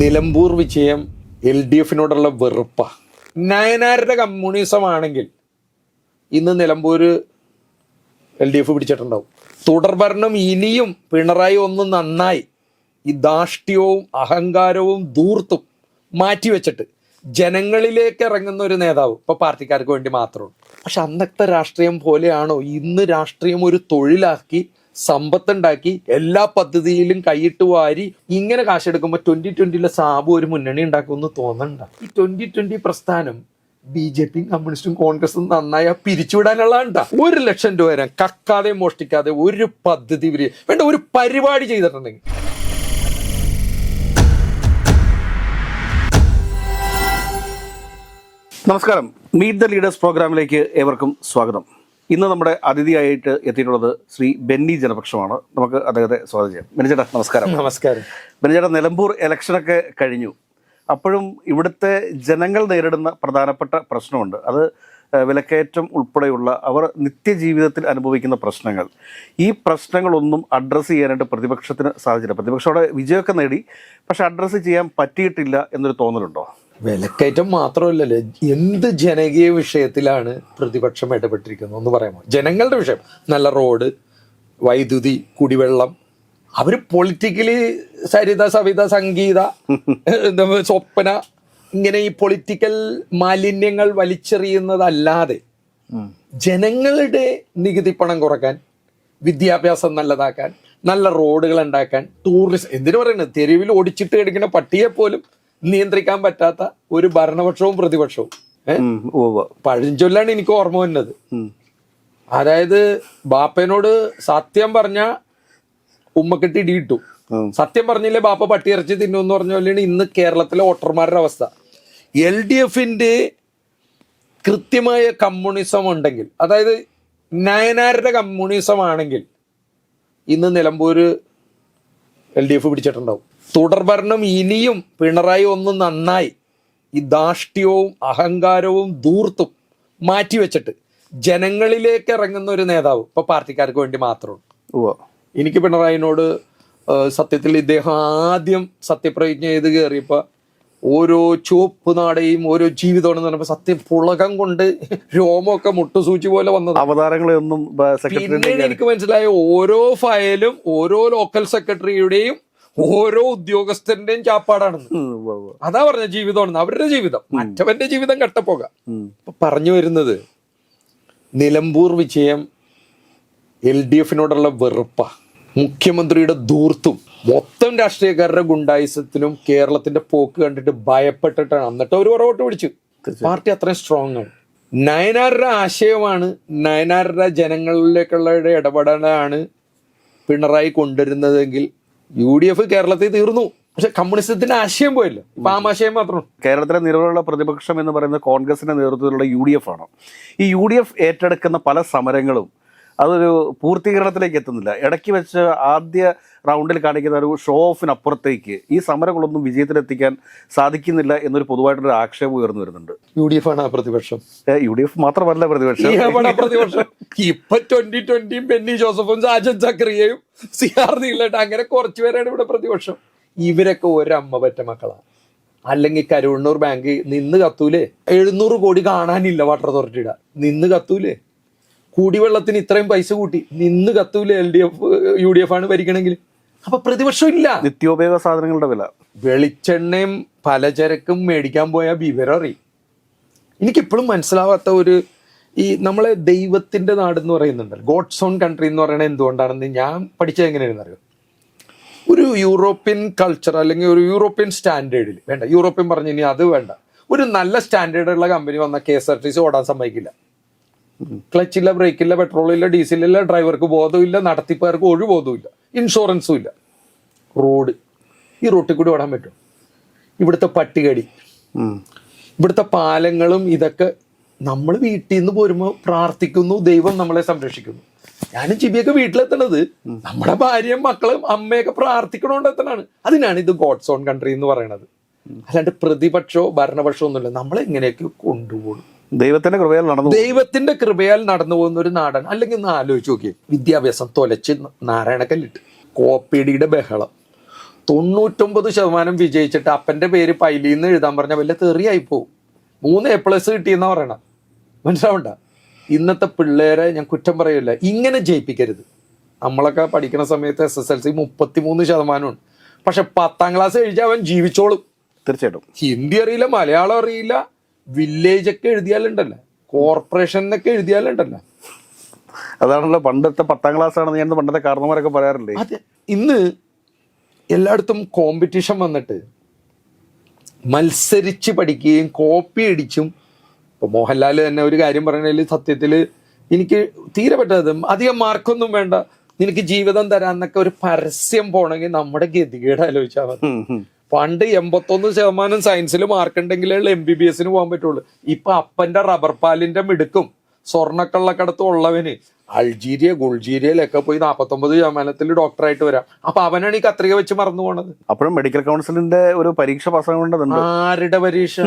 നിലമ്പൂർ വിജയം L D എഫിനോടുള്ള വെറുപ്പ. നയനാരുടെ കമ്മ്യൂണിസം ആണെങ്കിൽ ഇന്ന് നിലമ്പൂർ എൽ ഡി എഫ് പിടിച്ചിട്ടുണ്ടാവും. തുടർഭരണം ഇനിയും പിണറായി ഒന്ന് നന്നായി ഈ ധാഷ്ട്യവും അഹങ്കാരവും ധൂർത്തും മാറ്റിവെച്ചിട്ട് ജനങ്ങളിലേക്ക് ഇറങ്ങുന്ന ഒരു നേതാവ് ഇപ്പൊ പാർട്ടിക്കാർക്ക് വേണ്ടി മാത്രമാണ് പക്ഷെ അന്നത്തെ രാഷ്ട്രീയം പോലെയാണോ? ഇന്ന് രാഷ്ട്രീയം ഒരു തൊഴിലാക്കി സമ്പത്തുണ്ടാക്കി എല്ലാ പദ്ധതിയിലും കൈയിട്ട് വാരി ഇങ്ങനെ കാശെടുക്കുമ്പോൾ ട്വന്റി ട്വന്റിയിലെ സാബു ഒരു മുന്നണി ഉണ്ടാക്കുമെന്ന് തോന്നണ്ട. ഈ ട്വന്റി ട്വന്റി പ്രസ്ഥാനം ബി ജെ പിയും കമ്മ്യൂണിസ്റ്റും കോൺഗ്രസും നന്നായി പിരിച്ചുവിടാനുള്ളതാണ്ടാ. ഒരു ലക്ഷം രൂപ വരാൻ കക്കാതെ മോഷ്ടിക്കാതെ ഒരു പദ്ധതി ഇവർ വേണ്ട ഒരു പരിപാടി ചെയ്തിട്ടുണ്ടെങ്കിൽ. നമസ്കാരം. മീറ്റ് ദ ലീഡേഴ്സ് പ്രോഗ്രാമിലേക്ക് ഏവർക്കും സ്വാഗതം. ഇന്ന് നമ്മുടെ അതിഥിയായിട്ട് എത്തിയിട്ടുള്ളത് ശ്രീ ബെന്നി ജനപക്ഷമാണ്. നമുക്ക് അദ്ദേഹത്തെ സ്വാഗതം ചെയ്യാം. ബെന്നിച്ചേട്ടാ നമസ്കാരം. നമസ്കാരം. ബെന്നിച്ചേട്ടാ നിലമ്പൂർ ഇലക്ഷനൊക്കെ കഴിഞ്ഞു. അപ്പോഴും ഇവിടുത്തെ ജനങ്ങൾ നേരിടുന്ന പ്രധാനപ്പെട്ട പ്രശ്നമുണ്ട്. അത് വിലക്കയറ്റം ഉൾപ്പെടെയുള്ള അവർ നിത്യജീവിതത്തിൽ അനുഭവിക്കുന്ന പ്രശ്നങ്ങൾ. ഈ പ്രശ്നങ്ങളൊന്നും അഡ്രസ്സ് ചെയ്യാനായിട്ട് പ്രതിപക്ഷത്തിന് സാധിച്ചില്ല. പ്രതിപക്ഷം അവിടെ വിജയമൊക്കെ നേടി. പക്ഷെ അഡ്രസ്സ് ചെയ്യാൻ പറ്റിയിട്ടില്ല എന്നൊരു തോന്നലുണ്ടോ? വിലക്കയറ്റം മാത്രമല്ലല്ലോ. എന്ത് ജനകീയ വിഷയത്തിലാണ് പ്രതിപക്ഷം ഇടപെട്ടിരിക്കുന്നത് എന്ന് പറയാമോ? ജനങ്ങളുടെ വിഷയം. നല്ല റോഡ് വൈദ്യുതി കുടിവെള്ളം. അവർ പൊളിറ്റിക്കലി സരിത സവിത സംഗീത സ്വപ്ന ഇങ്ങനെ ഈ പൊളിറ്റിക്കൽ മാലിന്യങ്ങൾ വലിച്ചെറിയുന്നതല്ലാതെ ജനങ്ങളുടെ നികുതി പണം കുറയ്ക്കാൻ വിദ്യാഭ്യാസം നല്ലതാക്കാൻ നല്ല റോഡുകൾ ഉണ്ടാക്കാൻ ടൂറിസം എന്തിനു പറയുന്നത്? തെരുവിൽ ഓടിച്ചിട്ട് കിടക്കുന്ന പട്ടിയെ പോലും നിയന്ത്രിക്കാൻ പറ്റാത്ത ഒരു ഭരണപക്ഷവും പ്രതിപക്ഷവും. പഴഞ്ചൊല്ലാണ് എനിക്ക് ഓർമ്മ വന്നത് അതായത് ബാപ്പനോട് സത്യം പറഞ്ഞ ഉമ്മക്കെട്ടി ഇടിയിട്ടു ഉം. സത്യം പറഞ്ഞില്ലേ ബാപ്പ പട്ടിയിറച്ചി തിന്നു എന്ന് പറഞ്ഞ പോലെയാണ് ഇന്ന് കേരളത്തിലെ വോട്ടർമാരുടെ അവസ്ഥ. എൽ ഡി എഫിന്റെ കൃത്യമായ കമ്മ്യൂണിസം ഉണ്ടെങ്കിൽ അതായത് നയനാരുടെ കമ്മ്യൂണിസം ആണെങ്കിൽ ഇന്ന് നിലമ്പൂര് എൽ ഡി എഫ് പിടിച്ചിട്ടുണ്ടാവും. തുടർഭരണം ഇനിയും പിണറായി ഒന്ന് നന്നായി ഈ ധാഷ്ട്യവും അഹങ്കാരവും ധൂർത്തും മാറ്റിവെച്ചിട്ട് ജനങ്ങളിലേക്ക് ഇറങ്ങുന്ന ഒരു നേതാവ് ഇപ്പൊ പാർട്ടിക്കാർക്ക് വേണ്ടി മാത്രമാണ്. എനിക്ക് പിണറായിനോട് സത്യത്തിൽ ഇദ്ദേഹം ആദ്യം സത്യപ്രതിജ്ഞ ചെയ്ത് കയറിയപ്പോ ഓരോ ചുവപ്പ് നാടയും ഓരോ ജീവിതമാണെന്ന് പറഞ്ഞപ്പോ സത്യം പുളകം കൊണ്ട് രോമമൊക്കെ മുട്ടുസൂചി പോലെ വന്നത് അവതാരങ്ങളൊന്നും പിന്നീട് എനിക്ക് മനസ്സിലായ ഓരോ ഫയലും ഓരോ ലോക്കൽ സെക്രട്ടറിയുടെയും ഓരോ ഉദ്യോഗസ്ഥന്റെയും ചാപ്പാടാണെന്ന്. അതാ പറഞ്ഞ ജീവിതമാണെന്ന്. അവരുടെ ജീവിതം. മറ്റവന്റെ ജീവിതം കട്ടപ്പോക. പറഞ്ഞു വരുന്നത് നിലമ്പൂർ വിജയം എൽ ഡി എഫിനോടുള്ള വെറുപ്പ. മുഖ്യമന്ത്രിയുടെ ധൂർത്തും മൊത്തം രാഷ്ട്രീയക്കാരുടെ ഗുണ്ടായുസത്തിനും കേരളത്തിന്റെ പോക്ക് കണ്ടിട്ട് ഭയപ്പെട്ടിട്ടാണ്. എന്നിട്ട് ഒരു പുറകോട്ട് പിടിച്ചു. പാർട്ടി അത്രയും സ്ട്രോങ് ആണ്. നയനാരുടെ ആശയമാണ് നയനാരുടെ ജനങ്ങളിലേക്കുള്ള ഇടപെടലാണ് പിണറായി കൊണ്ടുവരുന്നതെങ്കിൽ യു ഡി എഫ് കേരളത്തിൽ തീർന്നു. പക്ഷെ കമ്മ്യൂണിസത്തിന്റെ ആശയം പോയല്ലോ. ഇപ്പൊ ആശയം മാത്രം കേരളത്തിലെ നിലവിലുള്ള പ്രതിപക്ഷം എന്ന് പറയുന്നത് കോൺഗ്രസിന്റെ നേതൃത്വത്തിലുള്ള യു ഡി എഫ് ആണ്. ഈ യു ഡി എഫ് ഏറ്റെടുക്കുന്ന പല സമരങ്ങളും അതൊരു പൂർത്തീകരണത്തിലേക്ക് എത്തുന്നില്ല. ഇടയ്ക്ക് വെച്ച് ആദ്യ റൗണ്ടിൽ കാണിക്കുന്ന ഒരു ഷോ ഓഫിനപ്പുറത്തേക്ക് ഈ സമരങ്ങളൊന്നും വിജയത്തിലെത്തിക്കാൻ സാധിക്കുന്നില്ല എന്നൊരു പൊതുവായിട്ടൊരു ആക്ഷേപം ഉയർന്നു വരുന്നുണ്ട്. യു ഡി എഫ് ആണ് പ്രതിപക്ഷം. യു ഡി എഫ് മാത്രമല്ല പ്രതിപക്ഷം. ഇപ്പൊ ട്വന്റി ട്വന്റിയും ബെന്നി ജോസഫും സാജൻ ചക്രിയയും സി ആർ നീലട്ട് അങ്ങനെ കുറച്ചു പേരാണ് ഇവിടെ പ്രതിപക്ഷം. ഇവരൊക്കെ ഒരമ്മ പറ്റ മക്കളാണ് അല്ലെങ്കിൽ കരുവണ്ണൂർ ബാങ്ക് നിന്ന് കത്തൂലേ? എഴുന്നൂറ് കോടി കാണാനില്ല വാട്ടർ അതോറിറ്റിയുടെ നിന്ന് കത്തൂലേ? കുടിവെള്ളത്തിന് ഇത്രയും പൈസ കൂട്ടി. നിന്ന് കത്തൂലേ L D F U D F ആണ് ഭരിക്കണമെങ്കിൽ. അപ്പൊ പ്രതിപക്ഷം ഇല്ല നിത്യോപയോഗ സാധനങ്ങളുടെ വില. വെളിച്ചെണ്ണയും പലചരക്കും മേടിക്കാൻ പോയ വിവരം അറിയും. എനിക്കിപ്പോഴും മനസ്സിലാവാത്ത ഒരു ഈ നമ്മളെ ദൈവത്തിന്റെ നാട് എന്ന് പറയുന്നുണ്ട്. ഗോഡ്സ് ഓൺ കൺട്രി എന്ന് പറയുന്നത് എന്തുകൊണ്ടാണെന്ന് ഞാൻ പഠിച്ചത് എങ്ങനെയാണെന്ന് അറിയാം? ഒരു യൂറോപ്യൻ കൾച്ചർ അല്ലെങ്കിൽ ഒരു യൂറോപ്യൻ സ്റ്റാൻഡേർഡിൽ വേണ്ട യൂറോപ്യൻ പറഞ്ഞു ഇനി അത് വേണ്ട. ഒരു നല്ല സ്റ്റാൻഡേർഡുള്ള കമ്പനി വന്ന K S R T C ഓടാൻ സമ്മതിക്കില്ല. ക്ലച്ചില്ല ബ്രേക്കില്ല പെട്രോളില്ല ഡീസലില്ല ഡ്രൈവർക്ക് ബോധമില്ല നടത്തിപ്പുകാർക്ക് ഒരു ബോധമില്ല ഇൻഷുറൻസും ഇല്ല റോഡ് ഈ റോട്ടിൽ കൂടി ഓടാൻ പറ്റും. ഇവിടുത്തെ പട്ടികടി. ഇവിടുത്തെ പാലങ്ങളും ഇതൊക്കെ നമ്മൾ വീട്ടിൽ നിന്ന് പോരുമ്പോൾ പ്രാർത്ഥിക്കുന്നു ദൈവം നമ്മളെ സംരക്ഷിക്കുന്നു. ഞാനും ചിബിയൊക്കെ വീട്ടിലെത്തണത്. നമ്മുടെ ഭാര്യയും മക്കളും അമ്മയൊക്കെ പ്രാർത്ഥിക്കണോണ്ട് എത്തണാണ്. അതിനാണ് ഇത് ഗോഡ്സ് ഓൺ കൺട്രി എന്ന് പറയണത് അല്ലാണ്ട് പ്രതിപക്ഷോ ഭരണപക്ഷമോ ഒന്നുമില്ല. നമ്മളെ എങ്ങനെയൊക്കെ കൊണ്ടുപോകും? ദൈവത്തിന്റെ കൃപയാൽ നടന്നു ദൈവത്തിന്റെ കൃപയാൽ നടന്നു പോകുന്ന ഒരു നാടൻ അല്ലെങ്കിൽ ഒന്ന് ആലോചിച്ച് നോക്കിയേ. വിദ്യാഭ്യാസം തൊലച്ച് നാരായണക്കല്ലിട്ട്. കോപ്പിടിയുടെ ബഹളം. തൊണ്ണൂറ്റൊമ്പത് ശതമാനം വിജയിച്ചിട്ട് അപ്പന്റെ പേര് പൈലിന്ന് എഴുതാൻ പറഞ്ഞ വല്ല തെറിയായി പോകും മൂന്ന് എ പ്ലസ് കിട്ടിയെന്നാ പറയണം. മനസ്സിലാവണ്ട? ഇന്നത്തെ പിള്ളേരെ ഞാൻ കുറ്റം പറയില്ല ഇങ്ങനെ ജയിപ്പിക്കരുത്. നമ്മളൊക്കെ പഠിക്കുന്ന സമയത്ത് എസ് എസ് എൽ സി മുപ്പത്തിമൂന്ന് ശതമാനമുണ്ട് പക്ഷെ പത്താം ക്ലാസ് കഴിഞ്ഞാൽ അവൻ ജീവിച്ചോളും. തീർച്ചയായിട്ടും. ഹിന്ദി അറിയില്ല മലയാളം അറിയില്ല വില്ലേജ് ഒക്കെ എഴുതിയാലുണ്ടല്ലോ. കോർപ്പറേഷൻ എന്നൊക്കെ എഴുതിയാലുണ്ടല്ലോ. അതാണല്ലോ പണ്ടത്തെ പത്താം ക്ലാസ് ആണെന്ന് ഞാൻ പണ്ടത്തെ കാരണന്മാരൊക്കെ പറയാറില്ലേ? അതെ. ഇന്ന് എല്ലായിടത്തും കോമ്പറ്റീഷൻ വന്നിട്ട് മത്സരിച്ച് പഠിക്കുകയും കോപ്പി അടിച്ചും ഇപ്പൊ മോഹൻലാൽ തന്നെ ഒരു കാര്യം പറയണതിൽ സത്യത്തിൽ എനിക്ക് തീരെ പറ്റാതെ അധികം മാർക്കൊന്നും വേണ്ട. നിനക്ക് ജീവിതം തരാന്നൊക്കെ ഒരു പരസ്യം പോണെങ്കിൽ നമ്മുടെ ഗതികേട് ആലോചിച്ചാൽ മതി. പണ്ട് എൺപത്തൊന്ന് ശതമാനം സയൻസിൽ മാർക്ക് ഉണ്ടെങ്കിലേ എം ബി ബി എസിന് പോകാൻ പറ്റുള്ളൂ. ഇപ്പൊ അപ്പന്റെ റബ്ബർ പാലിന്റെ മിടുക്കും സ്വർണക്കള്ളക്കടത്തും ഉള്ളവന് അൾജീരിയ ഗുൾജീരിയയിലൊക്കെ പോയി നാപ്പത്തൊമ്പത് ശതമാനത്തിൽ ഡോക്ടറായിട്ട് വരാം. അപ്പൊ അവനാണ് ഈ കത്രിക വെച്ച് മറന്നു പോണത്. അപ്പോഴും മെഡിക്കൽ കൗൺസിലിന്റെ ഒരു പരീക്ഷ പാസ്സാകേണ്ടതുണ്ട്. ആരുടെ പരീക്ഷ?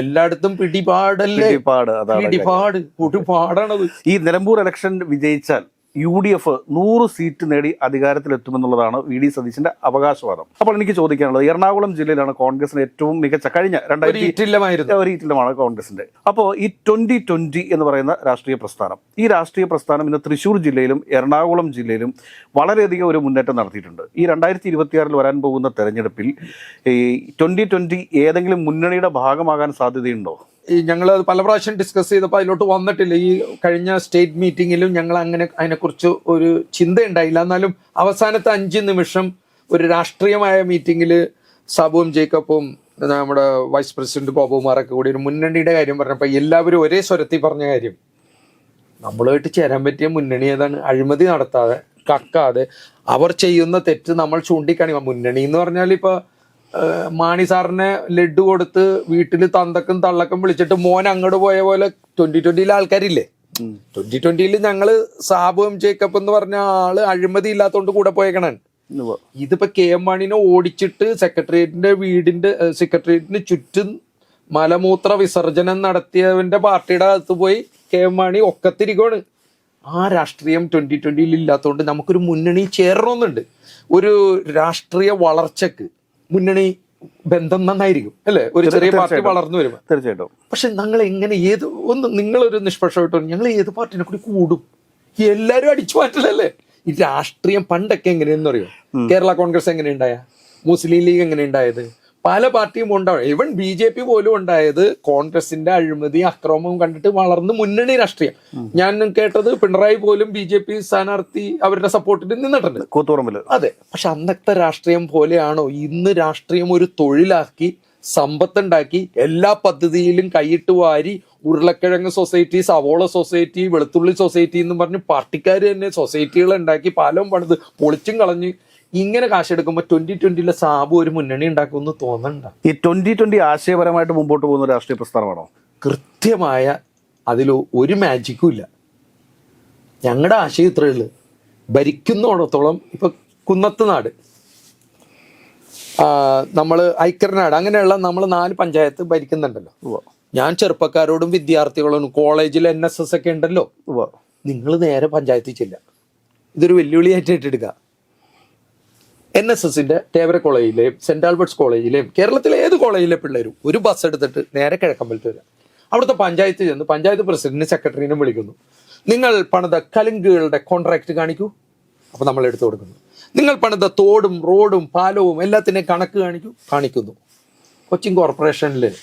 എല്ലായിടത്തും പിടിപാടല്ലേ? പിടിപാട് പിടിപാട് പിടിപാടാണത് ഈ നിലമ്പൂർ ഇലക്ഷൻ വിജയിച്ചാൽ യു ഡി എഫ് നൂറ് സീറ്റ് നേടി അധികാരത്തിലെത്തുമെന്നുള്ളതാണ് വി ഡി സതീശന്റെ അവകാശവാദം. അപ്പോൾ എനിക്ക് ചോദിക്കാനുള്ളത് എറണാകുളം ജില്ലയിലാണ് കോൺഗ്രസിന് ഏറ്റവും മികച്ച കഴിഞ്ഞ രണ്ടായിരത്തി ഒരു കോൺഗ്രസിന്റെ. അപ്പോൾ ഈ ട്വന്റി ട്വന്റി എന്ന് പറയുന്ന രാഷ്ട്രീയ പ്രസ്ഥാനം ഈ രാഷ്ട്രീയ പ്രസ്ഥാനം ഇന്ന് തൃശൂർ ജില്ലയിലും എറണാകുളം ജില്ലയിലും വളരെയധികം ഒരു മുന്നേറ്റം നടത്തിയിട്ടുണ്ട്. ഈ രണ്ടായിരത്തി ഇരുപത്തിയാറിൽ വരാൻ പോകുന്ന തെരഞ്ഞെടുപ്പിൽ ഈ ട്വന്റി ട്വന്റി ഏതെങ്കിലും മുന്നണിയുടെ ഭാഗമാകാൻ സാധ്യതയുണ്ടോ? ഈ ഞങ്ങൾ പല പ്രാവശ്യം ഡിസ്കസ് ചെയ്തപ്പോൾ അതിലോട്ട് വന്നിട്ടില്ല. ഈ കഴിഞ്ഞ സ്റ്റേറ്റ് മീറ്റിങ്ങിലും ഞങ്ങൾ അങ്ങനെ അതിനെക്കുറിച്ച് ഒരു ചിന്ത ഉണ്ടായില്ല എന്നാലും അവസാനത്തെ അഞ്ച് നിമിഷം ഒരു രാഷ്ട്രീയമായ മീറ്റിങ്ങിൽ സാബുവും ജേക്കപ്പും നമ്മുടെ വൈസ് പ്രസിഡന്റ് ബോബുമാരൊക്കെ കൂടി ഒരു മുന്നണിയുടെ കാര്യം പറഞ്ഞപ്പോൾ എല്ലാവരും ഒരേ സ്വരത്തിൽ പറഞ്ഞ കാര്യം. നമ്മളുമായിട്ട് ചേരാൻ പറ്റിയ മുന്നണി ഏതാണ്? അഴിമതി നടത്താതെ കക്കാതെ. അവർ ചെയ്യുന്ന തെറ്റ് നമ്മൾ ചൂണ്ടിക്കാണി മുന്നണി എന്ന് പറഞ്ഞാൽ ഇപ്പൊ ഏഹ്, മാണി സാറിനെ ലഡു കൊടുത്ത് വീട്ടിൽ തന്തക്കും തള്ളക്കും വിളിച്ചിട്ട് മോൻ അങ്ങോട്ട് പോയ പോലെ ട്വന്റി ട്വന്റിയിലെ ആൾക്കാരില്ലേ? ട്വന്റി ട്വന്റിയിൽ ഞങ്ങൾ സാബു എം ജേക്കബ് എന്ന് പറഞ്ഞ ആൾ അഴിമതി ഇല്ലാത്തോണ്ട് കൂടെ പോയേക്കണൻ. ഇതിപ്പോ കെ എം മാണിനെ ഓടിച്ചിട്ട് സെക്രട്ടേറിയറ്റിന്റെ വീടിന്റെ സെക്രട്ടേറിയറ്റിന് ചുറ്റും മലമൂത്ര വിസർജനം നടത്തിയവന്റെ പാർട്ടിയുടെ അകത്ത് പോയി കെ എം മാണി ഒക്കത്തിരിക്കുകയാണ് ആ രാഷ്ട്രീയം ട്വന്റി ട്വന്റിയിൽ ഇല്ലാത്തതുകൊണ്ട് നമുക്കൊരു മുന്നണി ചേരണമെന്നുണ്ട്. ഒരു രാഷ്ട്രീയ വളർച്ചക്ക് മുന്നണി ബന്ധം നന്നായിരിക്കും അല്ലേ? ഒരു ചെറിയ പാർട്ടി. വളർന്നു വരുമ്പോൾ. തീർച്ചയായിട്ടും. പക്ഷെ ഞങ്ങൾ എങ്ങനെ ഏത് ഒന്ന് നിങ്ങളൊരു നിഷ്പക്ഷമായിട്ട് ഞങ്ങൾ ഏത് പാർട്ടിനെ കൂടി കൂടും? എല്ലാരും അടിച്ചു മാറ്റില്ലല്ലേ ഈ രാഷ്ട്രീയം പണ്ടൊക്കെ എങ്ങനെയെന്ന് അറിയോ കേരള കോൺഗ്രസ് എങ്ങനെ ഉണ്ടായ മുസ്ലിം ലീഗ് എങ്ങനെ ഉണ്ടായത് പല പാർട്ടിയും ഉണ്ടാവും ഈവൻ ബി ജെ പി പോലും ഉണ്ടായത് കോൺഗ്രസിന്റെ അഴിമതി അക്രമവും കണ്ടിട്ട് വളർന്ന് മുന്നണി രാഷ്ട്രീയം. ഞാൻ കേട്ടത് പിണറായി പോലും ബി ജെ പി സ്ഥാനാർത്ഥി അവരുടെ സപ്പോർട്ടിൽ നിന്നിട്ടുണ്ട്. കൂത്തുപറമ്പിൽ. അതെ. പക്ഷെ അന്നത്തെ രാഷ്ട്രീയം പോലെയാണോ? ഇന്ന് രാഷ്ട്രീയം ഒരു തൊഴിലാക്കി സമ്പത്തുണ്ടാക്കി എല്ലാ പദ്ധതിയിലും കൈയിട്ട് വാരി ഉരുളക്കിഴങ്ങ് സൊസൈറ്റി സവോള സൊസൈറ്റി വെളുത്തുള്ളി സൊസൈറ്റി എന്ന് പറഞ്ഞ് പാർട്ടിക്കാർ തന്നെ സൊസൈറ്റികൾ ഉണ്ടാക്കി പാലം പണിത് പൊളിച്ചും കളഞ്ഞ് ഇങ്ങനെ കാശെടുക്കുമ്പോൾ ട്വന്റി ട്വന്റിയിലെ സാബു ഒരു മുന്നണി ഉണ്ടാക്കുമെന്ന് തോന്നണ്ട. ഈ ട്വന്റി ട്വന്റി ആശയപരമായിട്ട് മുമ്പോട്ട് പോകുന്ന രാഷ്ട്രീയ പ്രസ്ഥാനമാണോ? കൃത്യമായ അതിൽ ഒരു മാജിക്കും ഇല്ല. ഞങ്ങളുടെ ആശയം ഇത്രയേ ഉള്ളൂ. ഭരിക്കുന്നോടത്തോളം ഇപ്പൊ കുന്നത്ത് നാട് നമ്മൾ ഐക്യനാട് അങ്ങനെയുള്ള നമ്മൾ നാല് പഞ്ചായത്ത് ഭരിക്കുന്നുണ്ടല്ലോ. ഞാൻ ചെറുപ്പക്കാരോടും വിദ്യാർത്ഥികളോടും കോളേജിൽ എൻ എസ് എസ് ഒക്കെ ഉണ്ടല്ലോ. നിങ്ങൾ നേരെ പഞ്ചായത്തിൽ ചെല്ലുക. ഇതൊരു വെല്ലുവിളിയായിട്ട് ഏറ്റെടുക്കുക എൻ എസ് എസിന്റെ തേവര കോളേജിലെയും സെന്റ് ആൽബർട്സ് കോളേജിലെയും കേരളത്തിലെ ഏത് കോളേജിലെ പിള്ളേരും ഒരു ബസ് എടുത്തിട്ട് നേരെ കിഴക്കമ്പലത്ത് വരിക. അവിടുത്തെ പഞ്ചായത്ത് ചെന്ന് പഞ്ചായത്ത് പ്രസിഡന്റിനെ സെക്രട്ടറിനെ വിളിക്കുന്നു. നിങ്ങൾ പണിത കലുങ്കുകളുടെ കോൺട്രാക്ട് കാണിക്കൂ. അപ്പൊ നമ്മൾ എടുത്തു കൊടുക്കുന്നു. നിങ്ങൾ പണിത തോടും റോഡും പാലവും എല്ലാത്തിനെയും കണക്ക് കാണിക്കൂ. കാണിക്കുന്നു. കൊച്ചിൻ കോർപ്പറേഷനിൽ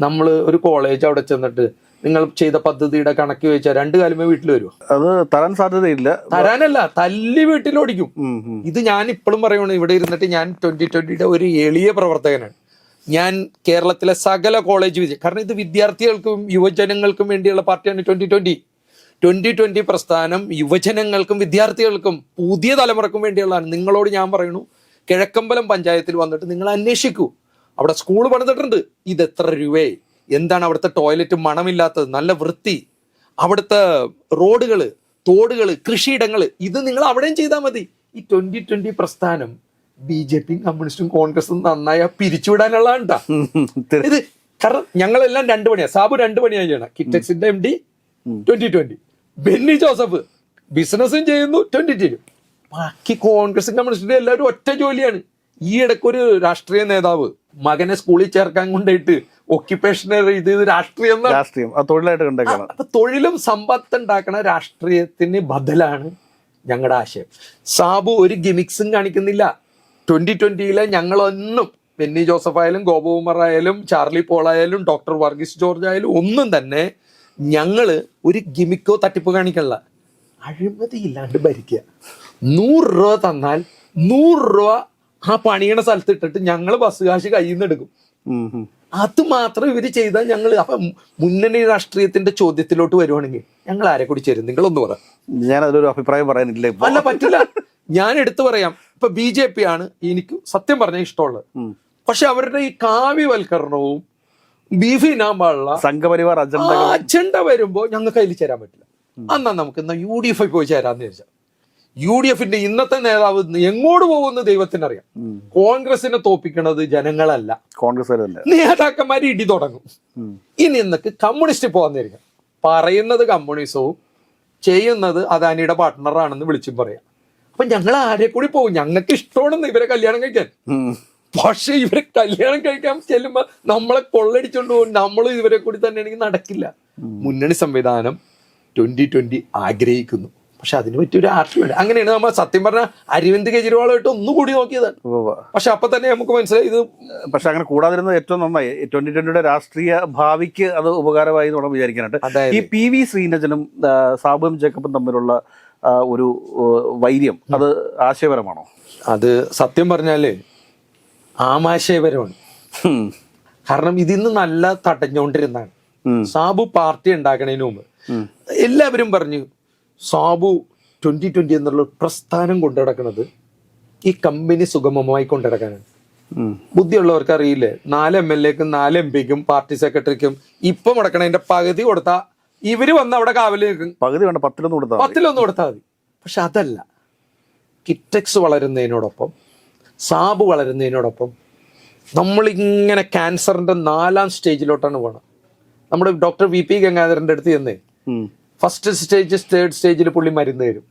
നമ്മൾ ഒരു കോളേജ് അവിടെ ചെന്നിട്ട് നിങ്ങൾ ചെയ്ത പദ്ധതിയുടെ കണക്ക് ചോദിച്ചാൽ രണ്ടു കാലമേ വീട്ടിൽ വരുമോ അത് തരാൻ സാധ്യതയില്ല. തരാനല്ല തല്ലി വീട്ടിലോടിക്കും. ഇത് ഞാൻ ഇപ്പോഴും പറയുകയാണ് ഇവിടെ ഇരുന്നിട്ട് ഞാൻ ട്വന്റി ട്വന്റിയുടെ ഒരു എളിയ പ്രവർത്തകനാണ്. ഞാൻ കേരളത്തിലെ സകല കോളേജ് വിജയം കാരണം ഇത് വിദ്യാർത്ഥികൾക്കും യുവജനങ്ങൾക്കും വേണ്ടിയുള്ള പാർട്ടിയാണ് ട്വന്റി ട്വന്റി ട്വന്റി ട്വന്റി പ്രസ്ഥാനം യുവജനങ്ങൾക്കും വിദ്യാർത്ഥികൾക്കും പുതിയ തലമുറക്കും വേണ്ടിയുള്ളതാണ്. നിങ്ങളോട് ഞാൻ പറയുന്നു കിഴക്കമ്പലം പഞ്ചായത്തിൽ വന്നിട്ട് നിങ്ങൾ അന്വേഷിക്കൂ. അവിടെ സ്കൂൾ പണിതിട്ടുണ്ട്. ഇത് എത്ര രൂപയെ എന്താണ് അവിടുത്തെ ടോയ്ലറ്റ് മണമില്ലാത്തത്? നല്ല വൃത്തി. അവിടുത്തെ റോഡുകൾ തോടുകൾ കൃഷിയിടങ്ങൾ ഇത് നിങ്ങൾ അവിടെയും ചെയ്താൽ മതി. ഈ ട്വന്റി ട്വന്റി പ്രസ്ഥാനം ബി ജെ പിയും കമ്മ്യൂണിസ്റ്റും കോൺഗ്രസും നന്നായി. തീർ- ഇത് കാരണം ഞങ്ങളെല്ലാം രണ്ടു പണിയാ. സാബു രണ്ടു പണിയാണ് ചെയ്യണം. കിറ്റക്സിന്റെ M D twenty twenty Benny Joseph ബിസിനസ്സും ചെയ്യുന്നു ട്വന്റി ട്വന്റി ബാക്കി കോൺഗ്രസ് കമ്മ്യൂണിസ്റ്റും എല്ലാവരും ഒറ്റ ജോലിയാണ്. ഈ ഇടയ്ക്ക് ഒരു രാഷ്ട്രീയ നേതാവ് മകനെ സ്കൂളിൽ ചേർക്കാൻ കൊണ്ടുപോയിട്ട് ഒക്യുപ്പേഷണൽ ഇത് രാഷ്ട്രീയം. രാഷ്ട്രീയം തൊഴിലായിട്ട് കണ്ടേക്കണം. അപ്പൊ തൊഴിലും സമ്പത്ത് ഉണ്ടാക്കണ രാഷ്ട്രീയത്തിന് ബദലാണ് ഞങ്ങളുടെ ആശയം. സാബു ഒരു ഗിമിക്സും കാണിക്കുന്നില്ല. ട്വന്റി ട്വന്റിയിലെ ഞങ്ങളൊന്നും ബെന്നി ജോസഫ് ആയാലും ഗോപകുമാർ ആയാലും ചാർലി പോൾ ആയാലും ഡോക്ടർ വർഗീസ് ജോർജ് ആയാലും ഒന്നും തന്നെ ഞങ്ങൾ ഒരു ഗിമിക്കോ തട്ടിപ്പ് കാണിക്കണില്ല. അഴിമതി ഇല്ലാണ്ട് ഭരിക്കുക നൂറ് രൂപ തന്നാൽ നൂറ് രൂപ ആ പണിയണ സ്ഥലത്ത് ഇട്ടിട്ട് ഞങ്ങൾ ബസ് കാശ് കയ്യിൽ നിന്ന് എടുക്കും. അത് മാത്രം ഇവർ ചെയ്താൽ ഞങ്ങൾ അപ്പൊ മുന്നണി രാഷ്ട്രീയത്തിന്റെ ചോദ്യത്തിലോട്ട് വരുവാണെങ്കിൽ ഞങ്ങൾ ആരെ കൂടി ചേരും? നിങ്ങൾ ഒന്ന് പറ. ഞാൻ അതിലൊരു അഭിപ്രായം പറയാനില്ല അല്ല പറ്റില്ല. ഞാൻ എടുത്തു പറയാം. ഇപ്പൊ ബി ജെ പി ആണ് എനിക്ക് സത്യം പറഞ്ഞ ഇഷ്ടമുള്ളത്. പക്ഷെ അവരുടെ ഈ കാവ്യവൽക്കരണവും ബീഫ് ഇനാൻ പാടില്ല. സംഘപരിവാർ അജണ്ട അജണ്ട വരുമ്പോ ഞങ്ങൾക്ക് അതിൽ ചേരാൻ പറ്റില്ല. അന്നാ നമുക്ക് എന്നാ യു ഡി എഫ് പോയി ചേരാന്ന് വിചാരിച്ചാൽ യു ഡി എഫിന്റെ ഇന്നത്തെ നേതാവ് എങ്ങോട്ട് പോകുമെന്ന് ദൈവത്തിനറിയാം. കോൺഗ്രസിനെ തോപ്പിക്കണത് ജനങ്ങളല്ല. കോൺഗ്രസ് നേതാക്കന്മാർ ഇടി തുടങ്ങും. ഇനി ഇന്നക്ക് കമ്മ്യൂണിസ്റ്റ് പോകാന്നിരിക്കാം. പറയുന്നത് കമ്മ്യൂണിസവും ചെയ്യുന്നത് അദാനിയുടെ പാർട്ട്ണറാണെന്ന് വിളിച്ചും പറയാം. അപ്പൊ ഞങ്ങൾ ആരെ കൂടി പോകും? ഞങ്ങൾക്ക് ഇഷ്ടമാണെന്ന് ഇവരെ കല്യാണം കഴിക്കാൻ. പക്ഷെ ഇവരെ കല്യാണം കഴിക്കാൻ ചെല്ലുമ്പോ നമ്മളെ കൊള്ളടിച്ചോണ്ട് പോകും. നമ്മൾ ഇവരെ കൂടി തന്നെയാണെങ്കിൽ നടക്കില്ല. മുന്നണി സംവിധാനം ട്വന്റി ട്വന്റി ആഗ്രഹിക്കുന്നു. പക്ഷെ അതിന് പറ്റിയൊരു ആർട്ടി വേണ്ട അങ്ങനെയാണ് നമ്മൾ സത്യം പറഞ്ഞ അരവിന്ദ് കെജ്രിവാളുമായിട്ട് ഒന്നുകൂടി നോക്കിയതാണ്. പക്ഷെ അപ്പൊ തന്നെ നമുക്ക് മനസ്സിലായി ഇത് പക്ഷെ അങ്ങനെ കൂടാതിരുന്നത് ഏറ്റവും നന്നായി. ട്വന്റി ട്വന്റിയുടെ രാഷ്ട്രീയ ഭാവിക്ക് അത് ഉപകാരമായി എന്ന് വിചാരിക്കാനായിട്ട്. ഈ പി വി ശ്രീനജനും സാബുവും ജേക്കബും തമ്മിലുള്ള ഒരു വൈര്യം അത് ആശയപരമാണോ? അത് സത്യം പറഞ്ഞാൽ ആമാശയപരമാണ്. കാരണം ഇതിന്ന് നല്ല തടഞ്ഞുകൊണ്ടിരുന്നാണ് സാബു പാർട്ടി ഉണ്ടാക്കണതിന് മുമ്പ് എല്ലാവരും പറഞ്ഞു സാബു ട്വന്റി ട്വന്റി എന്നുള്ള പ്രസ്ഥാനം കൊണ്ടു നടക്കുന്നത് ഈ കമ്പനി സുഗമമായി കൊണ്ടു നടക്കാനാണ് ഉം. ബുദ്ധിയുള്ളവർക്ക് അറിയില്ലേ? നാല് എം എൽ എക്കും നാല് എം പിക്കും പാർട്ടി സെക്രട്ടറിക്കും ഇപ്പൊ മുടക്കണതിന്റെ പകുതി കൊടുത്താൽ ഇവർ വന്ന് അവിടെ കാവൽ നിൽക്കും. പകുതി വേണ്ട പത്തിലൊന്നും കൊടുത്താൽ പത്തിലൊന്നും കൊടുത്താൽ മതി. പക്ഷെ അതല്ല. കിറ്റക്സ് വളരുന്നതിനോടൊപ്പം സാബ് വളരുന്നതിനോടൊപ്പം നമ്മളിങ്ങനെ ക്യാൻസറിന്റെ നാലാം സ്റ്റേജിലോട്ടാണ് പോകണം നമ്മുടെ ഡോക്ടർ വി പി ഗംഗാധരന്റെ അടുത്ത് ചെന്നേ. ഫസ്റ്റ് സ്റ്റേജ് തേർഡ് സ്റ്റേജിൽ പുള്ളി മരുന്ന് തരും.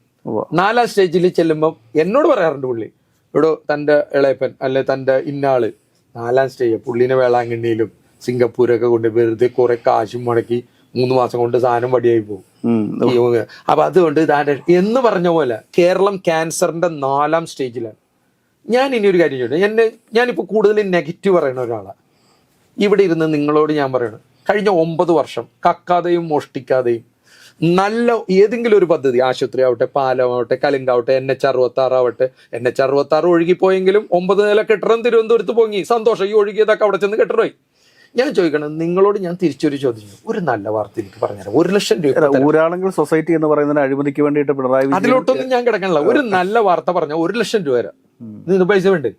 നാലാം സ്റ്റേജിൽ ചെല്ലുമ്പോൾ എന്നോട് പറയാറുണ്ട് പുള്ളി. ഇവിടെ തന്റെ ഇളയപ്പൻ അല്ലെ തന്റെ ഇന്നാൾ നാലാം സ്റ്റേജ് പുള്ളിനെ വേളാങ്കണ്ണിയിലും സിംഗപ്പൂരൊക്കെ കൊണ്ട് വെറുതെ കുറെ കാശും മുടക്കി മൂന്ന് മാസം കൊണ്ട് സാധനം വടിയായി പോകും. അപ്പൊ അതുകൊണ്ട് എന്ന് പറഞ്ഞ പോലെ കേരളം ക്യാൻസറിന്റെ നാലാം സ്റ്റേജിലാണ് ഞാൻ ഇനി ഒരു കാര്യം ചോദിച്ചു എന്നെ ഞാനിപ്പോൾ കൂടുതൽ നെഗറ്റീവ് പറയുന്ന ഒരാളാണ് ഇവിടെ ഇരുന്ന് നിങ്ങളോട് ഞാൻ പറയണം. കഴിഞ്ഞ ഒമ്പത് വർഷം കക്കാതെയും മോഷ്ടിക്കാതെയും നല്ല ഏതെങ്കിലും ഒരു പദ്ധതി ആശുപത്രി ആവട്ടെ പാലമാവട്ടെ കലിങ്കാവട്ടെ എൻ എച്ച് അറുപത്തി ആറാവട്ടെ എൻ എച്ച് അറുപത്തി ആറ് ഒഴുകിപ്പോയെങ്കിലും ഒമ്പത് നില കെട്ടിടം തിരുവനന്തപുരത്ത് പൊങ്ങി. സന്തോഷം ഈ ഒഴുകിയതൊക്കെ അവിടെ ചെന്ന് കെട്ടിടമായി ഞാൻ ചോദിക്കണം നിങ്ങളോട് ഞാൻ തിരിച്ചൊരു ചോദ്യം ഒരു നല്ല വാർത്ത എനിക്ക് പറഞ്ഞുതരാം ഒരു ലക്ഷം രൂപ ഊരാളുങ്കൽ സൊസൈറ്റി എന്ന് പറയുന്നതിന് അഴിമതിക്ക് വേണ്ടിയിട്ട് പിണറായി അതിലോട്ടൊന്നും ഞാൻ കിടക്കണില്ല. ഒരു നല്ല വാർത്ത പറഞ്ഞ ഒരു ലക്ഷം രൂപ തരാം. നിന്ന് പൈസ വേണ്ടേ?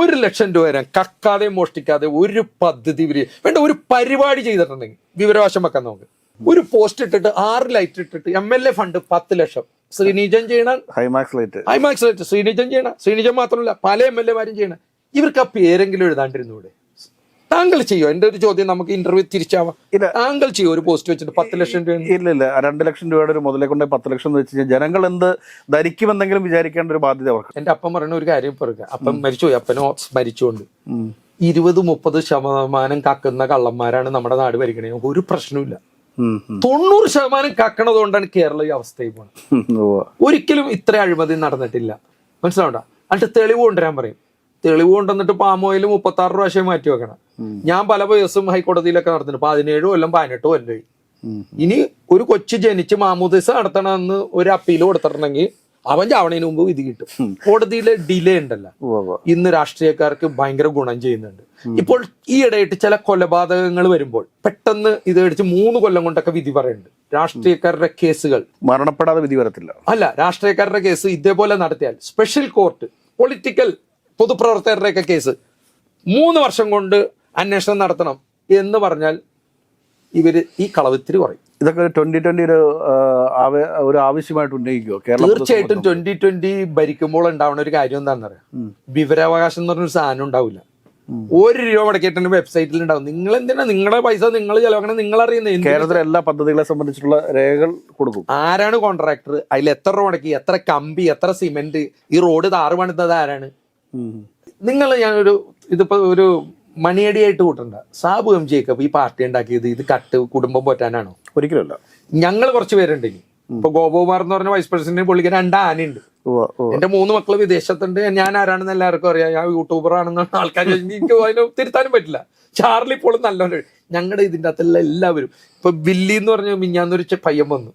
ഒരു ലക്ഷം രൂപ തരാം. കക്കാതെ മോഷ്ടിക്കാതെ ഒരു പദ്ധതി വേണ്ട ഒരു പരിപാടി ചെയ്തിട്ടുണ്ടെങ്കിൽ വിവരവാശം വെക്കാൻ നമുക്ക് ഒരു പോസ്റ്റ് ഇട്ടിട്ട് ആറ് ലൈറ്റ് ഇട്ടിട്ട് എം എൽ എ ഫണ്ട് പത്ത് ലക്ഷം. ശ്രീനിജൻ ചെയ്യണ ഹൈമാക്സ് ലൈറ്റ് ഹൈമാക്സ് ലൈറ്റ് ശ്രീനിജൻ ചെയ്യണ. ശ്രീനിജൻ മാത്രമല്ല പല എം എൽ എമാരും ചെയ്യണ. ഇവർക്ക് ആ പേരെങ്കിലും എഴുതാണ്ടിരുന്നൂടെ താങ്കൾ ചെയ്യോ? എന്റെ ഒരു ചോദ്യം നമുക്ക് ഇന്റർവ്യൂ തിരിച്ചാവാം. ഇല്ല. താങ്കൾ ചെയ്യോ ഒരു പോസ്റ്റ് വെച്ചിട്ട് പത്ത് ലക്ഷം രൂപ ഇല്ല ഇല്ല. രണ്ട് ലക്ഷം രൂപയുടെ ഒരു മുതലേ കൊണ്ട് പത്ത് ലക്ഷം എന്ന് വെച്ച് കഴിഞ്ഞാൽ ജനങ്ങൾ എന്ത് ധരിക്കുമെന്നെങ്കിലും വിചാരിക്കേണ്ട ഒരു ബാധ്യത അവർക്ക്. എന്റെ അപ്പം പറയുന്ന ഒരു കാര്യം പറയുക അപ്പം മരിച്ചുപോയി അപ്പനോ മരിച്ചുകൊണ്ട്. ഇരുപത് മുപ്പത് ശതമാനം കക്കുന്ന കള്ളന്മാരാണ് നമ്മുടെ നാട് ഭരിക്കണേ. ഒരു പ്രശ്നമില്ല. തൊണ്ണൂറ് ശതമാനം കക്കണത് കൊണ്ടാണ് കേരളം ഈ അവസ്ഥയിൽ പോകുന്നത് ഒരിക്കലും ഇത്ര അഴിമതി നടന്നിട്ടില്ല. മനസ്സിലാവണ്ട? എന്നിട്ട് തെളിവ് കൊണ്ടുവരാൻ പറയും. തെളിവ് കൊണ്ടുവന്നിട്ട് പാം ഓയിൽ മുപ്പത്തി ആറ് പ്രാവശ്യം മാറ്റി വെക്കണം. ഞാൻ പല കേസും ഹൈക്കോടതിയിലൊക്കെ നടന്നിട്ടുണ്ട്. പതിനേഴ് കൊല്ലം പതിനെട്ട് കൊല്ലം. ഇനി ഒരു കൊച്ചു ജനിച്ച് മാമൂദിസ നടത്തണമെന്ന് ഒരു അപ്പീൽ കൊടുത്തിട്ടുണ്ടെങ്കിൽ അവൻ ചാവണതിന് മുമ്പ് വിധി കിട്ടും. കോടതിയിലെ ഡിലേ ഉണ്ടല്ലോ. ഇന്ന് രാഷ്ട്രീയക്കാർക്ക് ഭയങ്കര ഗുണം ചെയ്യുന്നുണ്ട്. ഇപ്പോൾ ഈ ഇടയായിട്ട് ചില കൊലപാതകങ്ങൾ വരുമ്പോൾ പെട്ടെന്ന് ഇത് അടിച്ച് മൂന്ന് കൊല്ലം കൊണ്ടൊക്കെ വിധി പറയുന്നുണ്ട് രാഷ്ട്രീയക്കാരുടെ കേസുകൾ. മരണപ്പെടാതെ വിധി വരത്തില്ല. അല്ല രാഷ്ട്രീയക്കാരുടെ കേസ് ഇതേപോലെ നടത്തിയാൽ സ്പെഷ്യൽ കോർട്ട് പൊളിറ്റിക്കൽ പൊതുപ്രവർത്തകരുടെയൊക്കെ കേസ് മൂന്ന് വർഷം കൊണ്ട് അന്വേഷണം നടത്തണം എന്ന് പറഞ്ഞാൽ ഇവർ ഈ കളവിത്തിരി കുറയും. ഇതൊക്കെ ട്വന്റി ട്വന്റി ഒരു ഒരു ആവശ്യമായിട്ട് ഉന്നയിക്കുമോ കേരളം തീർച്ചയായിട്ടും ട്വന്റി ട്വന്റി ഭരിക്കുമ്പോൾ ഉണ്ടാവുന്ന ഒരു കാര്യം എന്താണെന്ന് അറിയാം വിവരാവകാശം എന്ന് പറഞ്ഞൊരു സാധനം ഉണ്ടാവില്ല. ഒരു രൂപ മുടക്കിയിട്ടുണ്ട് വെബ്സൈറ്റിൽ ഉണ്ടാവും. നിങ്ങൾ എന്തിനാ നിങ്ങളുടെ പൈസ നിങ്ങൾ ചെലവാക്കണം നിങ്ങൾ അറിയുന്നത് കേരളത്തിലെ എല്ലാ പദ്ധതികളെ സംബന്ധിച്ചിട്ടുള്ള രേഖകൾ കൊടുക്കും. ആരാണ് കോൺട്രാക്ടർ അതിൽ എത്ര രൂപ മുടക്കി? എത്ര കമ്പി? എത്ര സിമെന്റ് ഈ റോഡ് താറ് പണിതത് ആരാണ്. നിങ്ങൾ ഞാനൊരു ഇതിപ്പോ ഒരു മണിയടിയായിട്ട് കൂട്ടണ്ട. സാബു എം ജേക്കബ് ഈ പാർട്ടി ഉണ്ടാക്കിയത് ഇത് കട്ട് കുടുംബം പോറ്റാനാണോ? ഒരിക്കലുമല്ല ഞങ്ങൾ കുറച്ച് പേരുണ്ടെങ്കിൽ ഇപ്പൊ ഗോപകുമാർ എന്ന് പറഞ്ഞ വൈസ് പ്രസിഡന്റ് പുള്ളിക്ക് രണ്ട് ആനയുണ്ട്. എന്റെ മൂന്ന് മക്കൾ വിദേശത്തുണ്ട്. ഞാൻ ആരാണെന്ന് എല്ലാവർക്കും അറിയാം. ഞാൻ യൂട്യൂബർ ആണെന്ന് ആൾക്കാർ എനിക്ക് അതിനെ തിരുത്താനും പറ്റില്ല. ചാർലി ഇപ്പോഴും നല്ലോണം ഞങ്ങളുടെ ഇതിന്റെ അകത്തുള്ള എല്ലാവരും. ഇപ്പൊ ബില്ലി എന്ന് പറഞ്ഞ മിഞ്ഞാന്നൊരു പയ്യൻ വന്നു.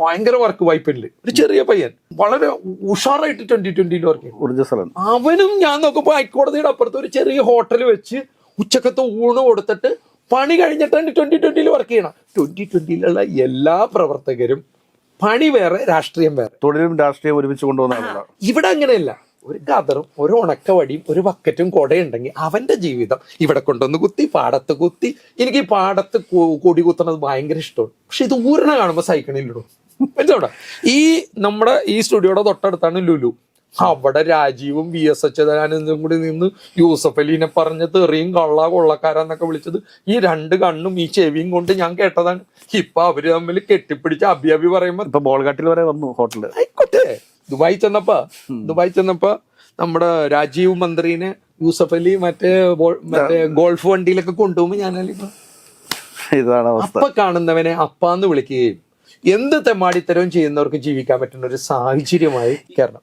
ഭയങ്കര വർക്ക് വായ്പയിൽ ഒരു ചെറിയ പയ്യൻ. വളരെ ഉഷാറായിട്ട് ട്വന്റി ട്വന്റിയിൽ വർക്ക് ചെയ്യും അവനും ഞാൻ നോക്കുമ്പോ ഹൈക്കോടതിയുടെ അപ്പുറത്ത് ഒരു ചെറിയ ഹോട്ടൽ വെച്ച് ഉച്ചക്കത്തെ ഊണ് കൊടുത്തിട്ട് പണി കഴിഞ്ഞിട്ടാണ് ട്വന്റി ട്വന്റിയിൽ വർക്ക് ചെയ്യണം. ട്വന്റി ട്വന്റിയിലുള്ള എല്ലാ പ്രവർത്തകരും പണി വേറെ രാഷ്ട്രീയം വേറെ. തൊഴിലും രാഷ്ട്രീയം ഒരുമിച്ച് കൊണ്ടുവന്ന ഇവിടെ അങ്ങനെയല്ല. ഒരു കതറും ഒരു ഉണക്കവടിയും ഒരു ബക്കറ്റും കൊടയുണ്ടെങ്കിൽ അവന്റെ ജീവിതം ഇവിടെ കൊണ്ടുവന്ന് കുത്തി പാടത്ത് കുത്തി. എനിക്ക് ഈ പാടത്ത് കൊടി കുത്തണത് ഭയങ്കര ഇഷ്ടമാണ്. പക്ഷെ ഇത് ഊരണ കാണുമ്പോൾ സൈക്കിളിലിടും മനസ്സിലോടാ ഈ നമ്മുടെ ഈ സ്റ്റുഡിയോയുടെ തൊട്ടടുത്താണ് ലുലു. അവിടെ രാജീവും വി എസ് അച്യുതാനന്ദും കൂടി നിന്ന് യൂസഫ് അലീനെ പറഞ്ഞ് തെറിയും കള്ള കൊള്ളക്കാരെന്നൊക്കെ വിളിച്ചത്. ഈ രണ്ട് കണ്ണും ഈ ചെവിയും കൊണ്ട് ഞാൻ കേട്ടതാണ്. ഇപ്പൊ അവർ തമ്മിൽ കെട്ടിപ്പിടിച്ച് അഭി അഭി പറയുമ്പോ ഇപ്പൊ ബോൾഗാട്ടിൽ വരെ വന്നു ഹോട്ടലിൽ ആയിക്കോട്ടെ. ദുബായി ചെന്നപ്പോ ദുബായി ചെന്നപ്പോ നമ്മുടെ രാജീവ് മന്ത്രിനെ യൂസഫ് അലി മറ്റേ മറ്റേ ഗോൾഫ് വണ്ടിയിലൊക്കെ കൊണ്ടുപോകുമ്പോ ഞാൻ ഇതാണ് അപ്പ കാണുന്നവനെ അപ്പാന്ന് വിളിക്കുകയും എന്ത് തെമാടിത്തരവും ചെയ്യുന്നവർക്ക് ജീവിക്കാൻ പറ്റുന്ന ഒരു സാഹചര്യമായി കേരളം.